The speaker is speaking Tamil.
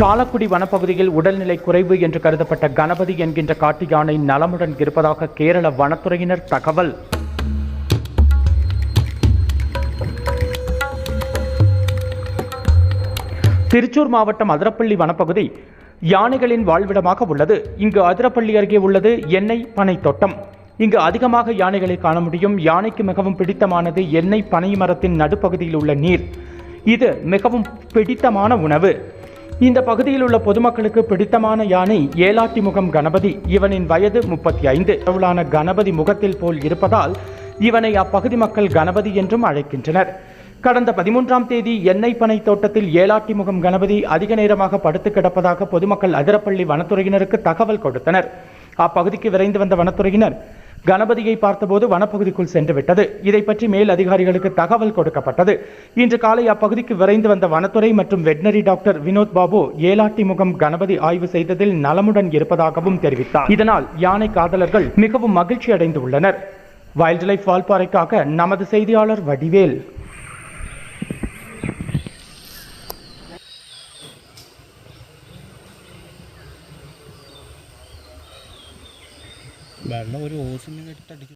சாலக்குடி வனப்பகுதியில் உடல்நிலை குறைவு என்று கருதப்பட்ட கணபதி என்கின்ற காட்டு யானை நலமுடன் இருப்பதாக கேரள வனத்துறையினர் தகவல். திருச்சூர் மாவட்டம் அதிரப்பள்ளி வனப்பகுதி யானைகளின் வாழ்விடமாக உள்ளது. இங்கு அதிரப்பள்ளி அருகே உள்ளது எண்ணெய் பனை தோட்டம். இங்கு அதிகமாக யானைகளை காண முடியும். யானைக்கு மிகவும் பிடித்தமானது எண்ணெய் பனை மரத்தின் நடுப்பகுதியில் உள்ள நீர். இது மிகவும் பிடித்தமான உணவு. இந்த பகுதியில் உள்ள பொதுமக்களுக்கு பிடித்தமான யானை ஏலாட்டி முகம் கணபதி. இவனின் வயது முப்பத்தி ஐந்து அளவிலான கணபதி முகத்தில் போல் இருப்பதால் இவனை அப்பகுதி மக்கள் கணபதி என்றும் அழைக்கின்றனர். கடந்த பதிமூன்றாம் தேதி எண்ணெய் பனை தோட்டத்தில் ஏலாட்டி முகம் கணபதி அதிக நேரமாக படுத்து கிடப்பதாக பொதுமக்கள் அதிரப்பள்ளி வனத்துறையினருக்கு தகவல் கொடுத்தனர். அப்பகுதிக்கு விரைந்து வந்த வனத்துறையினர் கணபதியை பார்த்தபோது வனப்பகுதிக்குள் சென்று விட்டது இதை பற்றி மேல் அதிகாரிகளுக்கு தகவல் கொடுக்கப்பட்டது. இன்று காலை அப்பகுதிக்கு விரைந்து வந்த வனத்துறை மற்றும் வெட்னரி டாக்டர் வினோத் பாபு ஏலாட்டி முகம் கணபதி ஆய்வு செய்ததில் நலமுடன் இருப்பதாகவும் தெரிவித்தார். இதனால் யானை காதலர்கள் மிகவும் மகிழ்ச்சி அடைந்துள்ளனர் வைல்ட் லைஃப் வால்பாறைக்காக நமது செய்தியாளர் வடிவேல். വെള്ളം ഒരു ഓസിന് കെട്ടടിച്ചു